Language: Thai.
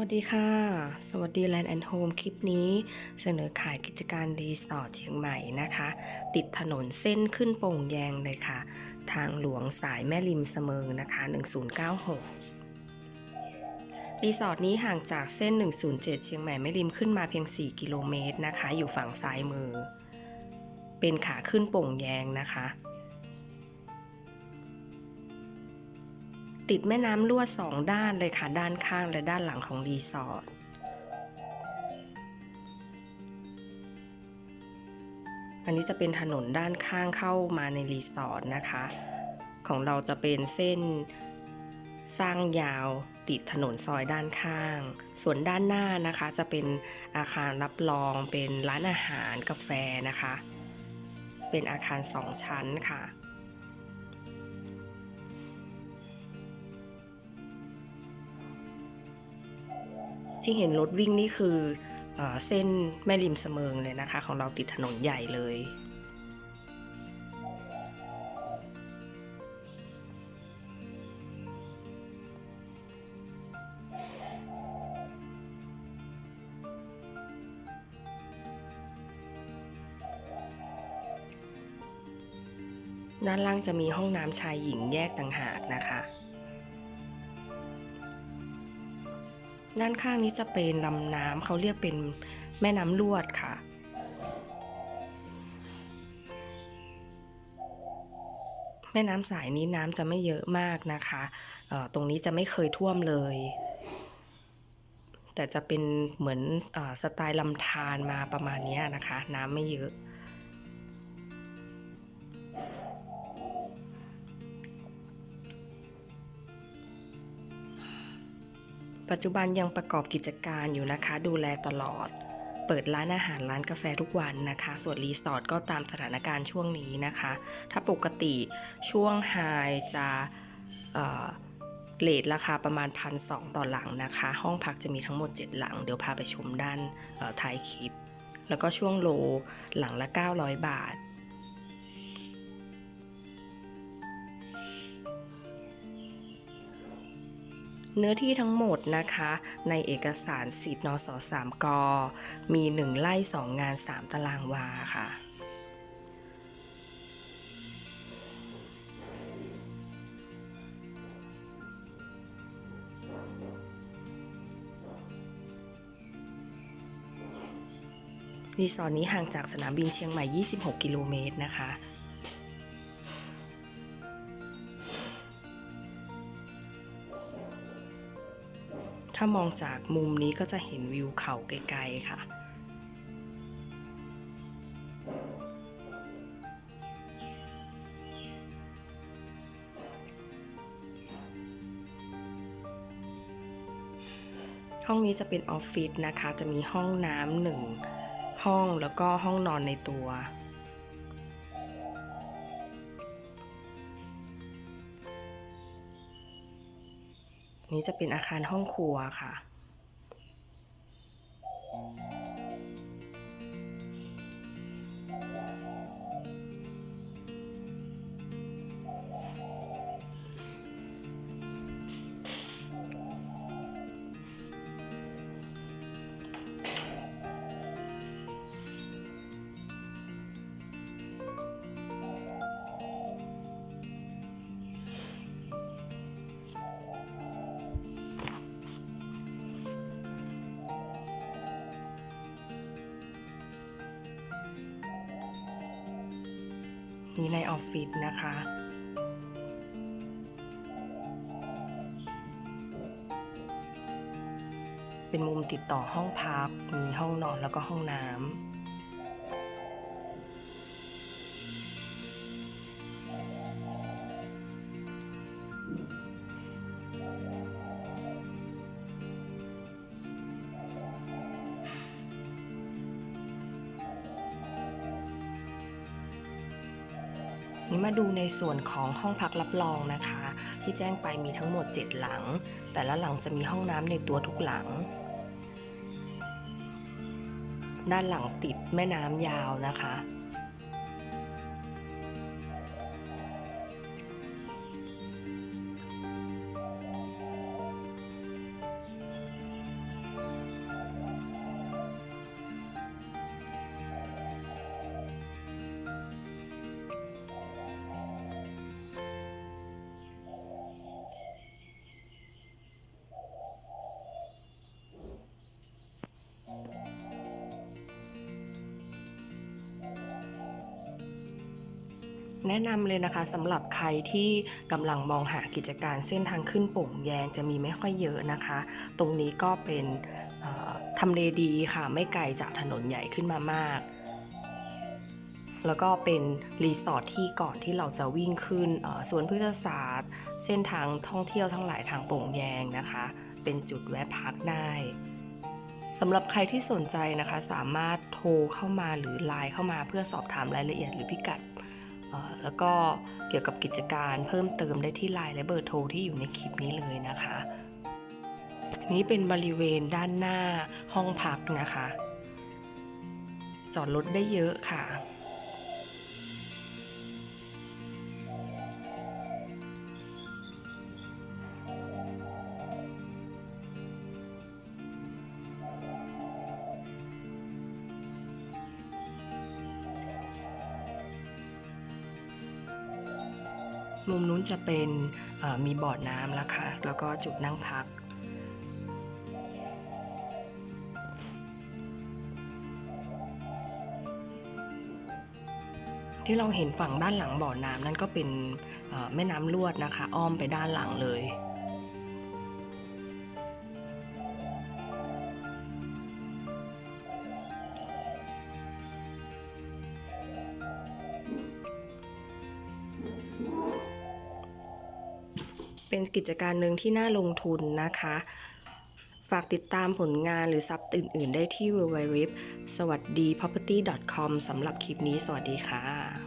วัสดีค่ะ สวัสดี Land and Home คลิปนี้ เสนอขายกิจการรีสอร์ทเชียงใหม่นะคะ ติดถนนเส้นขึ้นโป่งแยงเลยค่ะ ทางหลวงสายแม่ริมเสมิงนะคะ 1096 รีสอร์ทนี้ห่างจากเส้น 107 เชียงใหม่แม่ริมขึ้นมาเพียง 4 กิโลเมตรนะคะ อยู่ฝั่งซ้ายมือ เป็นขาขึ้นโป่งแยงนะคะ ติดแม่น้ำลวดสองด้านเลยค่ะ ด้านข้างและด้านหลังของรีสอร์ทอันนี้จะเป็นถนนด้านข้างเข้ามาในรีสอร์ทนะคะ ของเราจะเป็นเส้นสร้างยาวติดถนนซอยด้านข้าง ส่วนด้านหน้านะคะจะเป็นอาคารรับรองเป็นร้านอาหารกาแฟนะคะ เป็นอาคารสองชั้นค่ะ ที่เห็นรถวิ่งนี่คือเออเส้นแม่ริมเสมิงเลยนะคะ ของเราติดถนนใหญ่เลย ด้านล่างจะมีห้องน้ำชายหญิงแยกต่างหากนะคะ ด้านข้างนี้จะเป็นลำน้ำเขาเรียกเป็นแม่น้ำลวดค่ะ แม่น้ำสายนี้น้ำจะไม่เยอะมากนะคะออตรงนี้จะไม่เคยท่วมเลย แต่จะเป็นเหมือนออสไตล์ลำธารมาประมาณนี้นะคะ น้ำไม่เยอะ ปัจจุบันยังประกอบกิจการอยู่นะคะ ดูแลตลอด เปิดร้านอาหารร้านกาแฟทุกวันนะคะ ส่วนรีสอร์ทก็ตามสถานการณ์ช่วงนี้นะคะ ถ้าปกติช่วงไฮจะเลทราคาประมาณพันสต่อหลังนะคะ ห้องพักจะมีทั้งหมด 7 หลัง เดี๋ยวพาไปชมด้านท้ายคลิป แล้วก็ช่วงโลหลังละ 900 บาท เนื้อที่ทั้งหมดนะคะ ในเอกสารสิทธิ์นส3กมี 1ไร่2 งาน 3 ตารางวาค่ะรีสอร์ทนี้ห่างจากสนามบินเชียงใหม่ 26 กิโลเมตรนะคะ ถ้ามองจากมุมนี้ก็จะเห็นวิวเขาไกลๆค่ะ ห้องนี้จะเป็นออฟฟิศนะคะ จะมีห้องน้ำหนึ่งห้องแล้วก็ห้องนอนในตัว นี้จะเป็นอาคารห้องครัวค่ะ นี้ในออฟฟิศนะคะเป็นมุมติดต่อห้องพัก มีห้องนอนแล้วก็ห้องน้ำ นี้มาดูในส่วนของห้องพักรับรองนะคะ ที่แจ้งไปมีทั้งหมด 7 หลัง แต่ละหลังจะมีห้องน้ำในตัวทุกหลัง ด้านหลังติดแม่น้ำยาวนะคะ แนะนำเลยนะคะสำหรับใครที่กำลังมองหากิจการเส้นทางขึ้นโป่งแยงจะมีไม่ค่อยเยอะนะคะ ตรงนี้ก็เป็นทำเลดีค่ะ ไม่ไกลจากถนนใหญ่ขึ้นมามาก แล้วก็เป็นรีสอร์ทที่ก่อนที่เราจะวิ่งขึ้นสวนพฤกษศาสตร์ เส้นทางท่องเที่ยวทั้งหลายทางโป่งแยงนะคะ เป็นจุดแวะพักได้สำหรับใครที่สนใจนะคะ สามารถโทรเข้ามาหรือไลน์เข้ามาเพื่อสอบถามรายละเอียดหรือพิกัด แล้วก็เกี่ยวกับกิจการเพิ่มเติมได้ที่ไลน์และเบอร์โทรที่อยู่ในคลิปนี้เลยนะคะ นี้เป็นบริเวณด้านหน้าห้องพักนะคะ จอดรถได้เยอะค่ะ มุมนู้นจะเป็นมีบ่อน้ำแล้วค่ะ แล้วก็จุดนั่งพัก ที่เราเห็นฝั่งด้านหลังบ่อน้ำนั่นก็เป็นแม่น้ำลวดนะคะ อ้อมไปด้านหลังเลย เป็นกิจการหนึ่งที่น่าลงทุนนะคะ ฝากติดตามผลงานหรือซับอื่น ๆ ได้ที่ www สวัสดี property com สำหรับคลิปนี้ สวัสดีค่ะ